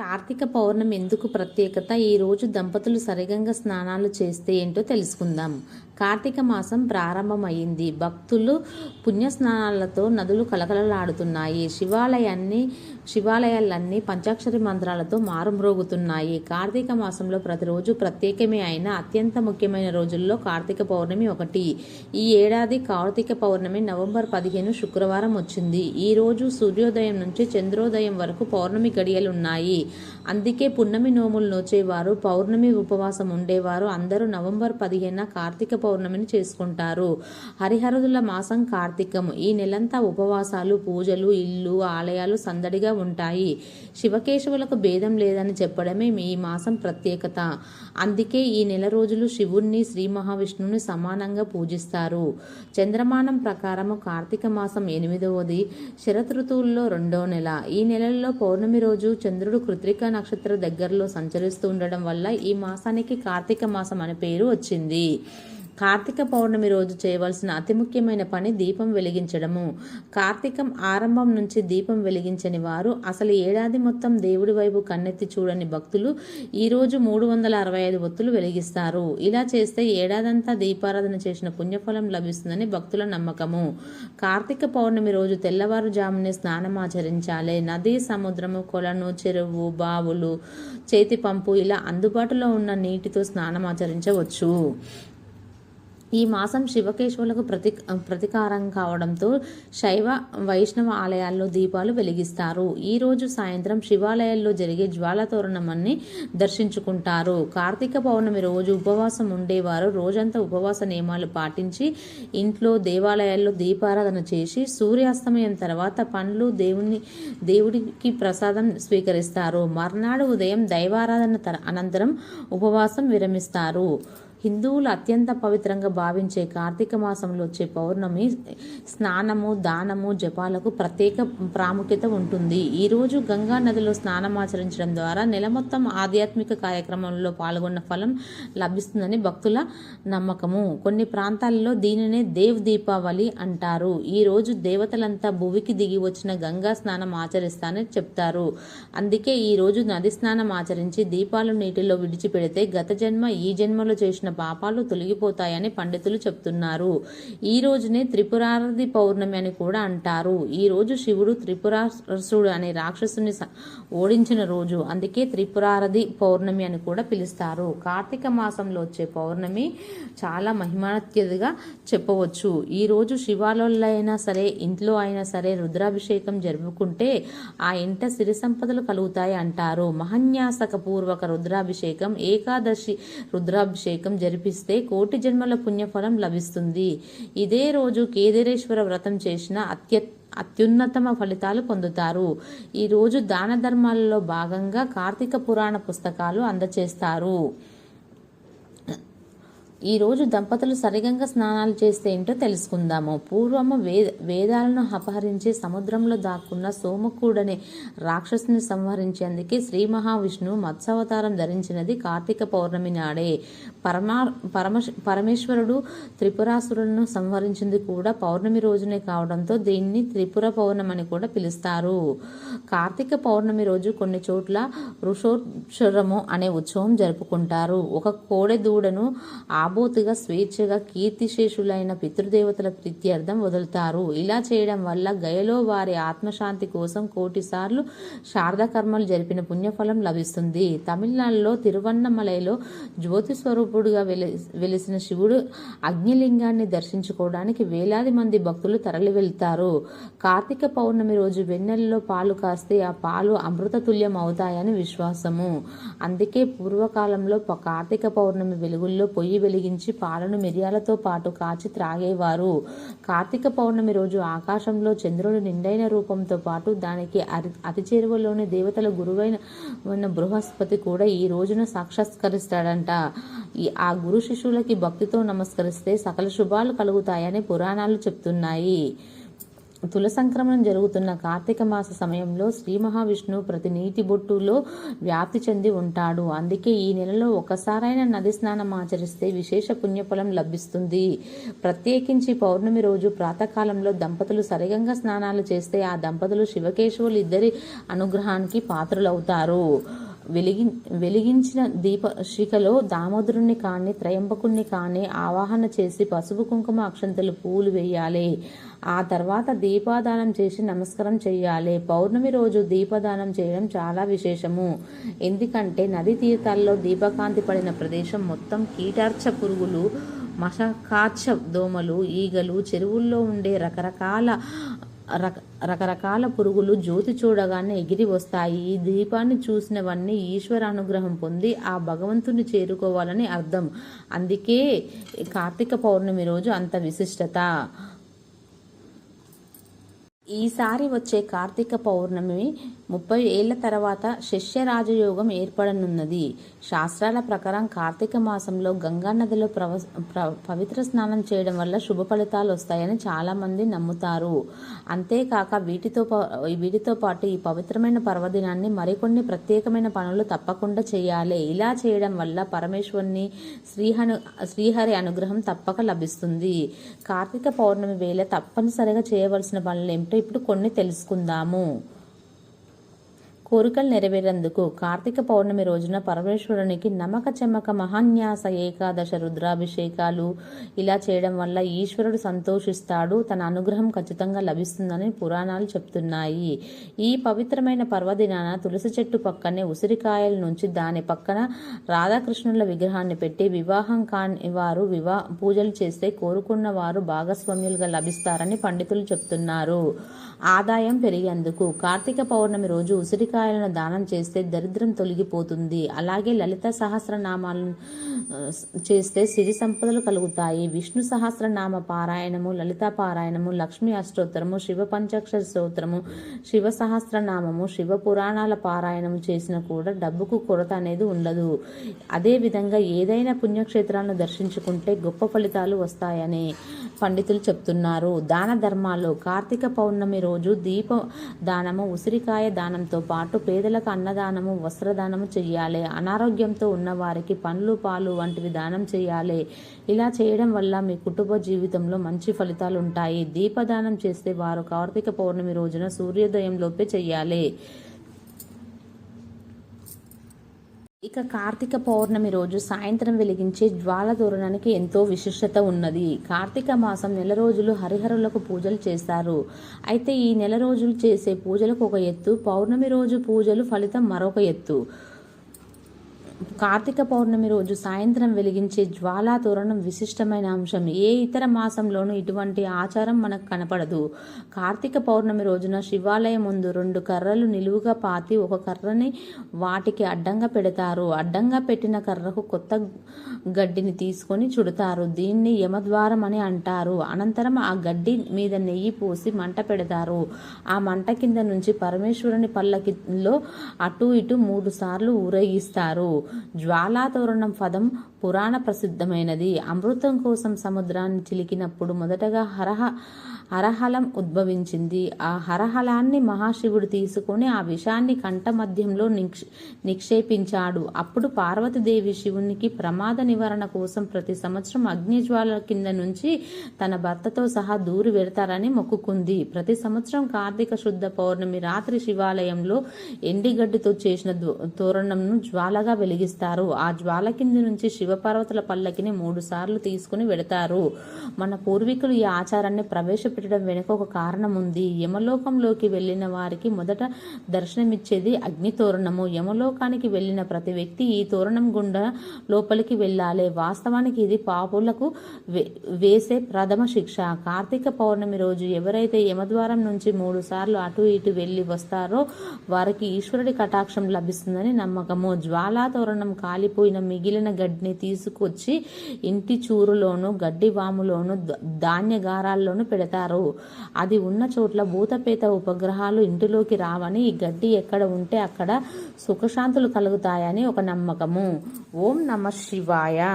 కార్తీక పౌర్ణమి ఎందుకు ప్రత్యేకత? ఈరోజు దంపతులు సరిగంగా స్నానాలు చేస్తే ఏంటో తెలుసుకుందాం. కార్తీక మాసం ప్రారంభమైంది. భక్తులు పుణ్యస్నానాలతో నదులు కలకలలాడుతున్నాయి శివాలయాన్ని శివాలయాలన్నీ పంచాక్షరి మంత్రాలతో మారుమ్రోగుతున్నాయి. కార్తీక మాసంలో ప్రతిరోజు ప్రత్యేకమే అయిన అత్యంత ముఖ్యమైన రోజుల్లో కార్తీక పౌర్ణమి ఒకటి. ఈ ఏడాది కార్తీక పౌర్ణమి నవంబర్ పదిహేను శుక్రవారం వచ్చింది. ఈ రోజు సూర్యోదయం నుంచి చంద్రోదయం వరకు పౌర్ణమి గడియలు ఉన్నాయి అందుకే పున్నమి నోములు నోచేవారు పౌర్ణమి ఉపవాసం ఉండేవారు అందరూ నవంబర్ పదిహేన కార్తీక పౌర్ణమిని చేసుకుంటారు. హరిహరుదుల మాసం కార్తీకం. ఈ నెలంతా ఉపవాసాలు పూజలు ఇల్లు ఆలయాలు సందడిగా ఉంటాయి. శివకేశవులకు భేదం లేదని చెప్పడమే ఈ మాసం ప్రత్యేకత. అందుకే ఈ నెల రోజులు శివుణ్ణి శ్రీ మహావిష్ణువుని సమానంగా పూజిస్తారు. చంద్రమానం ప్రకారము కార్తీక మాసం ఎనిమిదవది శరత్ ఋతువుల్లో రెండో నెల. ఈ నెలల్లో పౌర్ణమి రోజు చంద్రుడు కృత్రిక నక్షత్ర దగ్గరలో సంచరిస్తూ ఉండడం వల్ల ఈ మాసానికి కార్తీక మాసం అనే పేరు వచ్చింది. కార్తీక పౌర్ణమి రోజు చేయవలసిన అతి ముఖ్యమైన పని దీపం వెలిగించడము. కార్తీకం ఆరంభం నుంచి దీపం వెలిగించని వారు అసలు ఏడాది మొత్తం దేవుడి వైపు కన్నెత్తి చూడని భక్తులు ఈరోజు మూడు వందల అరవై ఐదు ఒత్తులు వెలిగిస్తారు. ఇలా చేస్తే ఏడాదంతా దీపారాధన చేసిన పుణ్యఫలం లభిస్తుందని భక్తుల నమ్మకము. కార్తీక పౌర్ణమి రోజు తెల్లవారుజామునే స్నానమాచరించాలి నది సముద్రము కొలను చెరువు బావులు చేతి పంపు ఇలా అందుబాటులో ఉన్న నీటితో స్నానం ఆచరించవచ్చు. ఈ మాసం శివకేశవులకు ప్రతి ప్రతీకారం కావడంతో శైవ వైష్ణవ ఆలయాల్లో దీపాలు వెలిగిస్తారు. ఈరోజు సాయంత్రం శివాలయాల్లో జరిగే జ్వాలతోరణమని దర్శించుకుంటారు. కార్తీక పౌర్ణమి రోజు ఉపవాసం ఉండేవారు. రోజంతా ఉపవాస నియమాలు పాటించి ఇంట్లో దేవాలయాల్లో దీపారాధన చేసి సూర్యాస్తమయం తర్వాత పండ్లు దేవుని దేవుడికి ప్రసాదం స్వీకరిస్తారు. మర్నాడు ఉదయం దైవారాధన తర అనంతరం ఉపవాసం విరమిస్తారు. హిందువులు అత్యంత పవిత్రంగా భావించే కార్తీక మాసంలో వచ్చే పౌర్ణమి స్నానము దానము జపాలకు ప్రత్యేక ప్రాముఖ్యత ఉంటుంది. ఈరోజు గంగా నదిలో స్నానం ఆచరించడం ద్వారా నెల మొత్తం ఆధ్యాత్మిక కార్యక్రమంలో పాల్గొన్న ఫలం లభిస్తుందని భక్తుల నమ్మకము. కొన్ని ప్రాంతాల్లో దీనినే దేవ్ దీపావళి అంటారు. ఈ రోజు దేవతలంతా భువికి దిగి వచ్చిన గంగా స్నానం ఆచరిస్తానని చెప్తారు. అందుకే ఈరోజు నది స్నానం ఆచరించి దీపాలు నీటిలో విడిచిపెడితే గత జన్మ ఈ జన్మలో చేసిన పాపాలు తొలగిపోతాయని పండితులు చెప్తున్నారు. ఈ రోజునే త్రిపురారది పౌర్ణమి అని కూడా అంటారు. ఈ రోజు శివుడు త్రిపురాసుడు అనే రాక్షసుని ఓడించిన రోజు. అందుకే త్రిపురారది పౌర్ణమి అని కూడా పిలుస్తారు. కార్తీక మాసంలో వచ్చే పౌర్ణమి చాలా మహిమాత్యదిగా చెప్పవచ్చు. ఈ రోజు శివాలయంలో అయినా సరే ఇంట్లో అయినా సరే రుద్రాభిషేకం జరుపుకుంటే ఆ ఇంట సిరి సంపదలు కలుగుతాయి అంటారు. మహన్యాసక పూర్వక రుద్రాభిషేకం ఏకాదశి రుద్రాభిషేకం జరిపిస్తే కోటి జన్మల పుణ్యఫలం లభిస్తుంది. ఇదే రోజు కేదారేశ్వర వ్రతం చేసిన అత్య అత్యున్నతమ ఫలితాలు పొందుతారు. ఈ రోజు దాన ధర్మాలలో భాగంగా కార్తీక పురాణ పుస్తకాలు అందచేస్తారు. ఈ రోజు దంపతులు సరిగంగా స్నానాలు చేస్తే ఏంటో తెలుసుకుందాము. పూర్వము వేద వేదాలను అపహరించి సముద్రంలో దాక్కున్న సోమకూడనే రాక్షసుని సంహరించేందుకే శ్రీ మహావిష్ణువు మత్స్యావతారం ధరించినది కార్తీక పౌర్ణమి నాడే. పరమా పరమ పరమేశ్వరుడు త్రిపురాసురులను సంహరించింది కూడా పౌర్ణమి రోజునే కావడంతో దీన్ని త్రిపుర పౌర్ణమి అని కూడా పిలుస్తారు. కార్తీక పౌర్ణమి రోజు కొన్ని చోట్ల వృషోత్సరము అనే ఉత్సవం జరుపుకుంటారు. ఒక కోడె దూడను తాబోతుగా స్వేచ్ఛగా కీర్తిశేషులైన పితృదేవతల ప్రీత్యర్థం వదులుతారు. ఇలా చేయడం వల్ల గయలో వారి ఆత్మశాంతి కోసం కోటిసార్లు శారదకర్మలు జరిపిన పుణ్యఫలం లభిస్తుంది. తమిళనాడులో తిరువన్నమలైలో జ్యోతి స్వరూపుడుగా వెలి వెలిసిన శివుడు అగ్నిలింగాన్ని దర్శించుకోవడానికి వేలాది మంది భక్తులు తరలి వెళ్తారు. కార్తీక పౌర్ణమి రోజు వెన్నెలలో పాలు కాస్తే ఆ పాలు అమృతతుల్యం అవుతాయని విశ్వాసము. అందుకే పూర్వకాలంలో కార్తీక పౌర్ణమి వెలుగుల్లో పొయ్యి వెలిగించి పాలను మిరియాలతో పాటు కాచి త్రాగేవారు. కార్తీక పౌర్ణమి రోజు ఆకాశంలో చంద్రుడు నిండైన రూపంతో పాటు దానికి అరి అతి చేరువలోని దేవతల గురువైన ఉన్న బృహస్పతి కూడా ఈ రోజున సాక్షాత్కరిస్తాడంట. ఈ ఆ గురు శిష్యులకి భక్తితో నమస్కరిస్తే సకల శుభాలు కలుగుతాయని పురాణాలు చెప్తున్నాయి. తుల సంక్రమణం జరుగుతున్న కార్తీక మాస సమయంలో శ్రీ మహావిష్ణువు ప్రతి నీటి బొట్టులో వ్యాప్తి చెంది ఉంటాడు. అందుకే ఈ నెలలో ఒకసారైన నది స్నానం ఆచరిస్తే విశేష పుణ్యఫలం లభిస్తుంది. ప్రత్యేకించి పౌర్ణమి రోజు ప్రాతకాలంలో దంపతులు సరిగంగా స్నానాలు చేస్తే ఆ దంపతులు శివకేశవులు ఇద్దరి అనుగ్రహానికి పాత్రులవుతారు. వెలిగి వెలిగించిన దీప శిఖలో దామోదరుణ్ణి కానీ త్రయంబకుణ్ణి కానీ ఆవాహన చేసి పసుపు కుంకుమ అక్షంతలు పూలు వేయాలి. ఆ తర్వాత దీపాదానం చేసి నమస్కారం చేయాలి. పౌర్ణమి రోజు దీపదానం చేయడం చాలా విశేషము. ఎందుకంటే నదీ తీర్థాల్లో దీపకాంతి పడిన ప్రదేశం మొత్తం కీటార్చ పురుగులు మషకాచ దోమలు ఈగలు చెరువుల్లో ఉండే రకరకాల రక రకరకాల పురుగులు జ్యోతి చూడగానే ఎగిరి వస్తాయి. ఈ దీపాన్ని చూసినవన్నీ ఈశ్వర అనుగ్రహం పొంది ఆ భగవంతుని చేరుకోవాలని అర్థం. అందుకే కార్తీక పౌర్ణమి రోజు అంత విశిష్టత. ఈసారి వచ్చే కార్తీక పౌర్ణమి ముప్పై ఏళ్ళ తర్వాత శిష్యరాజయోగం ఏర్పడనున్నది. శాస్త్రాల ప్రకారం కార్తీక మాసంలో గంగా నదిలో ప్రవ ప్ర పవిత్ర స్నానం చేయడం వల్ల శుభ ఫలితాలు వస్తాయని చాలామంది నమ్ముతారు. అంతేకాక వీటితో పా- వీటితో పాటు ఈ పవిత్రమైన పర్వదినాన్ని మరికొన్ని ప్రత్యేకమైన పనులు తప్పకుండా చేయాలి. ఇలా చేయడం వల్ల పరమేశ్వరుని శ్రీహను శ్రీహరి అనుగ్రహం తప్పక లభిస్తుంది. కార్తీక పౌర్ణమి వేళ తప్పనిసరిగా చేయవలసిన పనులు ఏమిటో? ఇప్పుడు కొన్ని తెలుసుకుందాము. కోరికలు నెరవేరేందుకు కార్తీక పౌర్ణమి రోజున పరమేశ్వరునికి నమక చెమక మహాన్యాస ఏకాదశ రుద్రాభిషేకాలు ఇలా చేయడం వల్ల ఈశ్వరుడు సంతోషిస్తాడు. తన అనుగ్రహం ఖచ్చితంగా లభిస్తుందని పురాణాలు చెప్తున్నాయి. ఈ పవిత్రమైన పర్వదినాన తులసి చెట్టు పక్కనే ఉసిరికాయల నుంచి దాని పక్కన రాధాకృష్ణుల విగ్రహాన్ని పెట్టి వివాహం కాని వారు వివా పూజలు చేస్తే కోరుకున్న వారు భాగస్వామ్యులుగా లభిస్తారని పండితులు చెప్తున్నారు. ఆదాయం పెరిగేందుకు కార్తీక పౌర్ణమి రోజు ఉసిరికాయలను దానం చేస్తే దరిద్రం తొలగిపోతుంది. అలాగే లలిత సహస్రనామాలను చేస్తే సిరి సంపదలు కలుగుతాయి. విష్ణు సహస్రనామ పారాయణము లలిత పారాయణము లక్ష్మీ అష్టోత్తరము శివ పంచాక్షర స్తోత్రము శివ సహస్రనామము శివ పురాణాల పారాయణము చేసిన కూడా డబ్బుకు కొరత అనేది ఉండదు. అదేవిధంగా ఏదైనా పుణ్యక్షేత్రాలను దర్శించుకుంటే గొప్ప ఫలితాలు వస్తాయని పండితులు చెప్తున్నారు. దాన ధర్మాలు కార్తీక పౌర్ణమి రోజు దీప దానము ఉసిరికాయ దానంతో పాటు పేదలకు అన్నదానము వస్త్రదానము చేయాలి అనారోగ్యంతో ఉన్న వారికి పండ్లు పాలు వంటివి దానం చేయాలి. ఇలా చేయడం వల్ల మీ కుటుంబ జీవితంలో మంచి ఫలితాలు ఉంటాయి దీపదానం చేస్తే వారు కార్తీక పౌర్ణమి రోజున సూర్యోదయంలోపే చేయాలి. ఇక కార్తీక పౌర్ణమి రోజు సాయంత్రం వెలిగించే జ్వాల తోరణానికి ఎంతో విశిష్టత ఉన్నది. కార్తీక మాసం నెల రోజులు హరిహరులకు పూజలు చేస్తారు. అయితే ఈ నెల రోజులు చేసే పూజలకు ఒక ఎత్తు పౌర్ణమి రోజు పూజలు ఫలితం మరొక ఎత్తు. కార్తీక పౌర్ణమి రోజు సాయంత్రం వెలిగించే జ్వాలా తోరణం విశిష్టమైన అంశం. ఏ ఇతర మాసంలోనూ ఇటువంటి ఆచారం మనకు కనపడదు. కార్తీక పౌర్ణమి రోజున శివాలయం ముందు రెండు కర్రలు నిలువుగా పాతి ఒక కర్రని వాటికి అడ్డంగా పెడతారు. అడ్డంగా పెట్టిన కర్రకు కొత్త గడ్డిని తీసుకొని చుడతారు. దీన్ని యమద్వారం అని అంటారు. అనంతరం ఆ గడ్డి మీద నెయ్యి పోసి మంట పెడతారు. ఆ మంట కింద నుంచి పరమేశ్వరుని పల్లకిలో అటు ఇటు మూడు సార్లు ఊరేగిస్తారు. జ్వాలాతోరణం పదం పురాణ ప్రసిద్ధమైనది. అమృతం కోసం సముద్రాన్ని చిలికినప్పుడు మొదటగా హరహ హరహలం ఉద్భవించింది. ఆ హరహలాన్ని మహాశివుడు తీసుకొని ఆ విషాన్ని కంఠ మధ్యంలో నిక్ష నిక్షేపించాడు. అప్పుడు పార్వతీదేవి శివునికి ప్రమాద నివారణ కోసం ప్రతి సంవత్సరం అగ్నిజ్వాల కింద నుంచి తన భర్తతో సహా దూరి వెడతారని మొక్కుకుంది. ప్రతి సంవత్సరం కార్తీక శుద్ధ పౌర్ణమి రాత్రి శివాలయంలో ఎండిగడ్డితో చేసిన తోరణంను జ్వాలగా వెలిగిస్తారు. ఆ జ్వాల కింద నుంచి శివపార్వతుల పల్లకిని మూడు సార్లు తీసుకుని వెడతారు మన పూర్వీకులు ఈ ఆచారాన్ని ప్రవేశపెట్టడం వెనుక ఒక కారణం ఉంది యమలోకంలోకి వెళ్ళిన వారికి మొదట దర్శనమిచ్చేది అగ్ని తోరణము యమలోకానికి వెళ్ళిన ప్రతి వ్యక్తి ఈ తోరణం గుండా లోపలికి వెళ్ళాలి. వాస్తవానికి ఇది పాపులకు వే- వేసే ప్రథమ శిక్ష. కార్తీక పౌర్ణమి రోజు ఎవరైతే యమద్వారం నుంచి మూడు సార్లు అటు ఇటు వెళ్ళి వస్తారో వారికి ఈశ్వరుడి కటాక్షం లభిస్తుందని నమ్మకము. జ్వాలా తోరణం కాలిపోయిన మిగిలిన గడ్డిని తీసుకొచ్చి ఇంటి చూరులోను గడ్డి వాములోను ద- పెడతారు. అది ఉన్న చోట్ల భూతపేత ఉపగ్రహాలు ఇంటిలోకి రావని ఈ గడ్డి ఎక్కడ ఉంటే అక్కడ సుఖశాంతులు కలుగుతాయని ఒక నమ్మకము. ఓం నమ శివాయ.